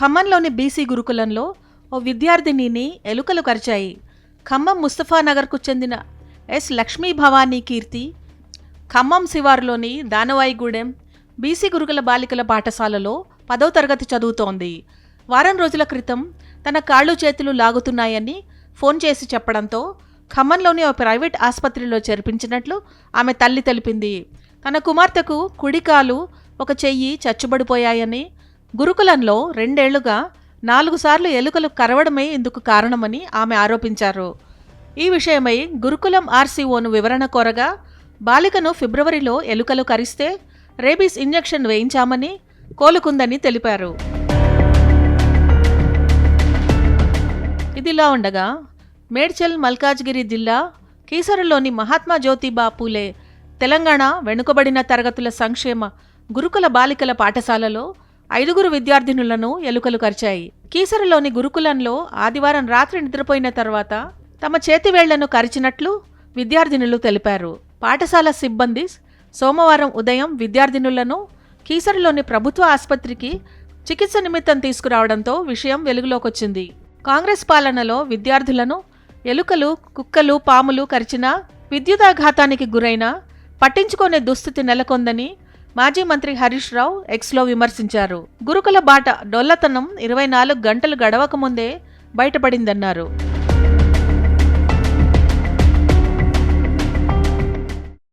ఖమ్మంలోని BC గురుకులంలో ఓ విద్యార్థినిని ఎలుకలు కరిచాయి. ఖమ్మం ముస్తఫానగర్కు చెందిన ఎస్ లక్ష్మీ భవానీ కీర్తి ఖమ్మం శివారులోని దానవాయిగూడెం బీసీ గురుకుల బాలికల పాఠశాలలో పదో తరగతి చదువుతోంది. వారం రోజుల క్రితం తన కాళ్ళు చేతులు లాగుతున్నాయని ఫోన్ చేసి చెప్పడంతో ఖమ్మంలోని ఓ ప్రైవేట్ ఆసుపత్రిలో చేర్పించినట్లు ఆమె తల్లి తెలిపింది. తన కుమార్తెకు కుడికాలు ఒక చెయ్యి చచ్చుబడిపోయాయని గురుకులంలో రెండేళ్ళుగా నాలుగు సార్లు ఎలుకలు కరవడమే ఇందుకు కారణమని ఆమె ఆరోపించారు. ఈ విషయమై గురుకులం ఆర్సీఓను వివరణ కోరగా బాలికను ఫిబ్రవరిలో ఎలుకలు కరిస్తే రేబీస్ ఇంజెక్షన్ వేయించామని కోలుకుందని తెలిపారు. ఇదిలా ఉండగా మేడ్చల్ మల్కాజ్గిరి జిల్లా కీసరలోని మహాత్మా జ్యోతిబా పూలే తెలంగాణ వెనుకబడిన తరగతుల సంక్షేమ గురుకుల బాలికల పాఠశాలలో ఐదుగురు విద్యార్థినులను ఎలుకలు కరిచాయి. కీసరలోని గురుకులంలో ఆదివారం రాత్రి నిద్రపోయిన తర్వాత తమ చేతివేళ్ళను కరిచినట్లు విద్యార్థినులు తెలిపారు. పాఠశాల సిబ్బంది సోమవారం ఉదయం విద్యార్థినులను కీసరలోని ప్రభుత్వ ఆసుపత్రికి చికిత్స నిమిత్తం తీసుకురావడంతో విషయం వెలుగులోకొచ్చింది. కాంగ్రెస్ పాలనలో విద్యార్థులను ఎలుకలు కుక్కలు పాములు కరిచినా విద్యుదాఘాతానికి గురైన పట్టించుకునే దుస్థితి నెలకొందని మాజీ మంత్రి హరీష్ రావు ఎక్స్లో విమర్శించారు. గురుకుల బాట డొల్లతనం ఇరవై నాలుగు గంటలు గడవక ముందే బయటపడిందన్నారు.